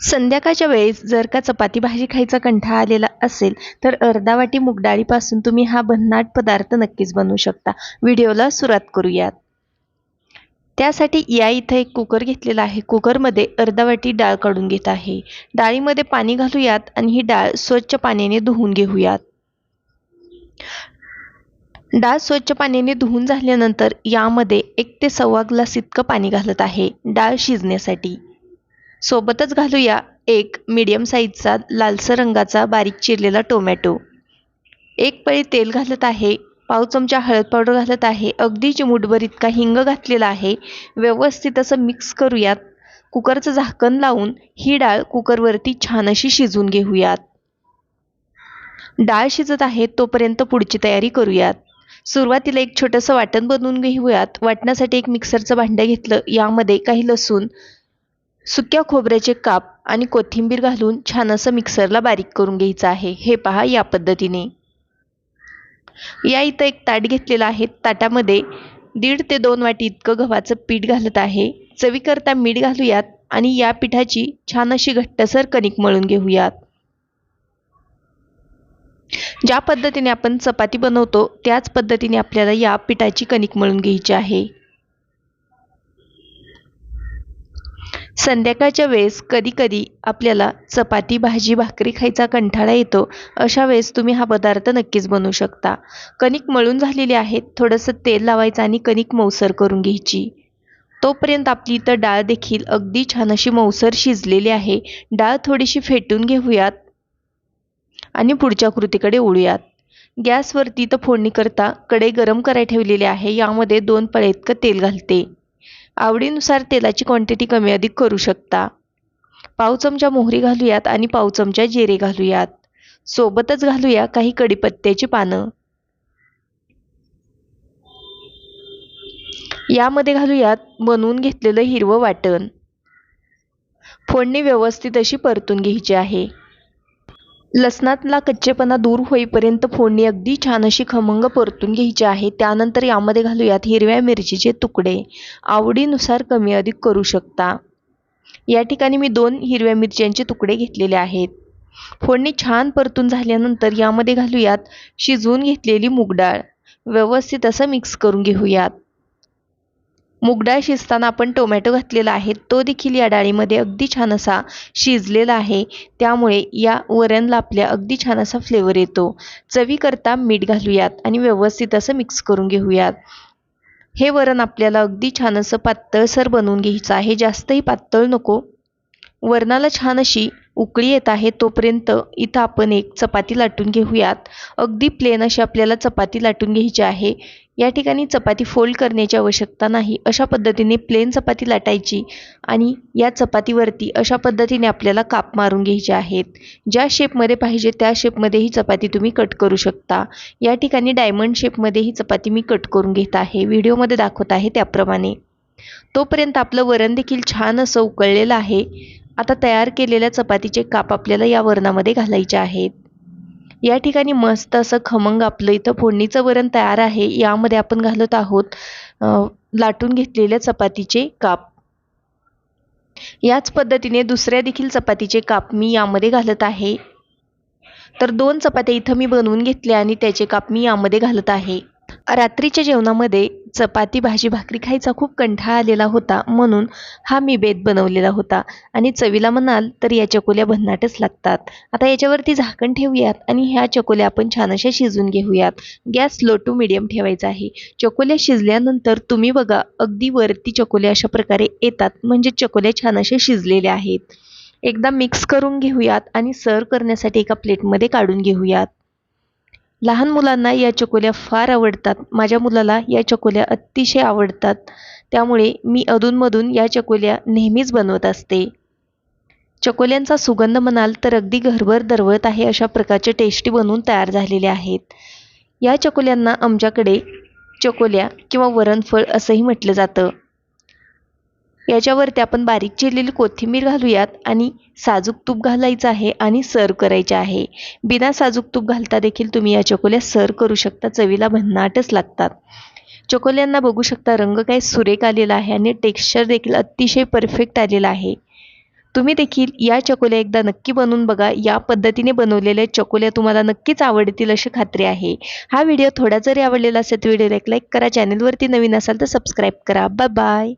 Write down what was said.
संध्याकाळच्या वेळेस जर का चपाती भाजी खायचा कंठा आलेला असेल तर अर्धा वाटी मुगडाळीपासून तुम्ही हा भन्नाट पदार्थ नक्कीच बनवू शकता. व्हिडिओला सुरुवात करूयात. त्यासाठी या इथं एक कुकर घेतलेला आहे. कुकरमध्ये अर्धा वाटी डाळ काढून घेत आहे. डाळीमध्ये पाणी घालूयात आणि ही डाळ स्वच्छ पाण्याने धुवून घेऊयात. डाळ स्वच्छ पाण्याने धुवून झाल्यानंतर यामध्ये एक ते सव्वा ग्लास इतकं पाणी घालत आहे. डाळ शिजण्यासाठी. सोबतच घालूया एक मीडियम साईजचा लालसर रंगाचा बारीक चिरलेला टोमॅटो एक पळी तेल घालत आहे पाव चमचा हळद पावडर घालत आहे अगदी चिमूटभर इतका हिंग घातलेला आहे. व्यवस्थित असं मिक्स करूयात. कुकरचं झाकण लावून ही डाळ कुकरवरती छान अशी शिजून घेऊयात. डाळ शिजत आहे तोपर्यंत पुढची तयारी करूयात. सुरुवातीला एक छोटंसं वाटण बनवून घेऊयात. वाटण्यासाठी एक मिक्सरचं भांडं घेतलं. यामध्ये काही लसूण सुक्या खोबऱ्याचे काप आणि कोथिंबीर घालून छान असं मिक्सरला बारीक करून घ्यायचं आहे. हे पहा या पद्धतीने. या इथं एक ताट घेतलेलं आहे. ताटामध्ये दीड ते दोन वाटी इतकं गव्हाचं पीठ घालत आहे. चवीकरता मीठ घालूयात आणि या पिठाची छान अशी घट्टसर कणिक मळून घेऊयात. ज्या पद्धतीने आपण चपाती बनवतो त्याच पद्धतीने आपल्याला या पिठाची कणिक मळून घ्यायची आहे. संध्याकाळच्या वेळेस कधीकधी आपल्याला चपाती भाजी भाकरी खायचा कंठाळा येतो अशा वेळेस तुम्ही हा पदार्थ नक्कीच बनवू शकता. कणिक मळून झालेली आहे थोडंसं तेल लावायचं आणि कणिक मऊसर करून घ्यायची. तोपर्यंत आपली इथं डाळ देखील अगदी छान अशी मऊसर शिजलेली आहे. डाळ थोडीशी फेटून घेऊयात आणि पुढच्या कृतीकडे ओढूयात गॅसवरती तर फोडणी करता कडे गरम करायला ठेवलेली आहे यामध्ये दोन पळे इतकं तेल घालते. आवडीनुसार तेलाची क्वांटिटी कमी अधिक करू शकता. पाव चमचा मोहरी घालूयात आणि पाव चमचा जिरे घालूयात. सोबतच घालूया काही कडीपत्त्याची पानं. यामध्ये घालूयात बनवून घेतलेलं हिरवं वाटण. फोडणी व्यवस्थित अशी परतून घ्यायची आहे. लसणातला कच्चेपणा दूर होईपर्यंत फोडणी अगदी छान अशी खमंग परतून घ्यायची आहे. त्यानंतर यामध्ये घालूयात हिरव्या मिरचीचे तुकडे. आवडीनुसार कमी अधिक करू शकता. या ठिकाणी मी दोन हिरव्या मिरच्यांचे तुकडे घेतलेले आहेत. फोडणी छान परतून झाल्यानंतर यामध्ये घालूयात शिजवून घेतलेली मूगडाळ व्यवस्थित असं मिक्स करून घेऊयात. मुगडाळ शिजताना आपण टोमॅटो घातलेला आहे. तो देखील या डाळीमध्ये अगदी छान असा शिजलेला आहे. त्यामुळे या वरणला आपल्या अगदी छान असा फ्लेवर येतो. चवीकरता मीठ घालूयात आणि व्यवस्थित असं मिक्स करून घेऊयात. हे वरण आपल्याला अगदी छान असं पातळसर बनवून घ्यायचं आहे. जास्तही पातळ नको. वरणाला छान अशी उकळी येत आहे तोपर्यंत इथं आपण एक चपाती लाटून घेऊयात. अगदी प्लेन अशी आपल्याला चपाती लाटून घ्यायची आहे. या ठिकाणी चपाती फोल्ड करण्याची आवश्यकता नाही. अशा पद्धतीने प्लेन चपाती लाटायची आणि या चपातीवरती अशा पद्धतीने आपल्याला काप मारून घ्यायचे आहेत. ज्या शेपमध्ये पाहिजे त्या शेपमध्ये ही चपाती तुम्ही कट करू शकता. या ठिकाणी डायमंड शेपमध्ये ही चपाती मी कट करून घेत आहे. व्हिडिओमध्ये दाखवत आहे त्याप्रमाणे. तोपर्यंत आपलं वरण देखील छान असं उकळलेलं आहे. आता तयार केलेल्या चपातीचे काप आपल्याला या वरणामध्ये घालायचे आहेत. या ठिकाणी मस्त असं खमंग आपलं इथं फोडणीचं वरण तयार आहे. यामध्ये आपण घालत आहोत लाटून घेतलेल्या चपातीचे काप. याच पद्धतीने दुसऱ्या देखील चपातीचे काप मी यामध्ये घालत आहे. तर दोन चपात्या इथं मी बनवून घेतल्या आणि त्याचे काप मी यामध्ये घालत आहे. रात्रीच्या जेवणामध्ये चपाती भाजी भाकरी खायचा खूप कंठाळा आलेला होता. म्हणून हा मी बेत बनवलेला होता. आणि चवीला म्हणाल तर या चकोल्या भन्नाटच लागतात. आता याच्यावरती झाकण ठेवूयात आणि ह्या चकोल्या आपण छान अशा शिजून घेऊयात. गॅस लो टू मिडियम ठेवायचा आहे. चकोल्या शिजल्यानंतर तुम्ही बघा अगदी वरती चकोल्या अशा प्रकारे येतात. म्हणजे चकोल्या छान अशा शिजलेल्या आहेत. एकदा मिक्स करून घेऊयात आणि सर्व करण्यासाठी एका प्लेटमध्ये काढून घेऊयात. लहान मुलांना या चकोल्या फार आवडतात. माझ्या मुलाला या चकोल्या अतिशय आवडतात. त्यामुळे मी अधूनमधून या चकोल्या नेहमीच बनवत असते. चकोल्यांचा सुगंध म्हणाल तर अगदी घरभर दरवळत आहे अशा प्रकारचे टेस्टी बनवून तयार झालेले आहेत. या चकोल्यांना आमच्याकडे चकोल्या किंवा वरणफळ असंही म्हटलं जातं. याच्यावरती आपण बारीक चिरलेली कोथिंबीर घालूयात आणि साजूक तूप घालायचं आहे आणि सर्व करायचे आहे. बिना साजूक तूप घालता देखील तुम्ही या चकोल्या सर्व करू शकता चवीला भन्नाटच लागतात. चकोल्यांना बघू शकता रंग काय सुरेख आलेला आहे आणि टेक्स्चर देखील अतिशय परफेक्ट आलेला आहे. तुम्ही देखील या चकोल्या एकदा नक्की बनवून बघा. या पद्धतीने बनवलेल्या चकोल्या तुम्हाला नक्कीच आवडतील अशी खात्री आहे. हा व्हिडिओ थोडा जरी आवडलेला असेल तर व्हिडिओला एक लाईक करा. चॅनलवरती नवीन असाल तर सबस्क्राईब करा. Bye bye.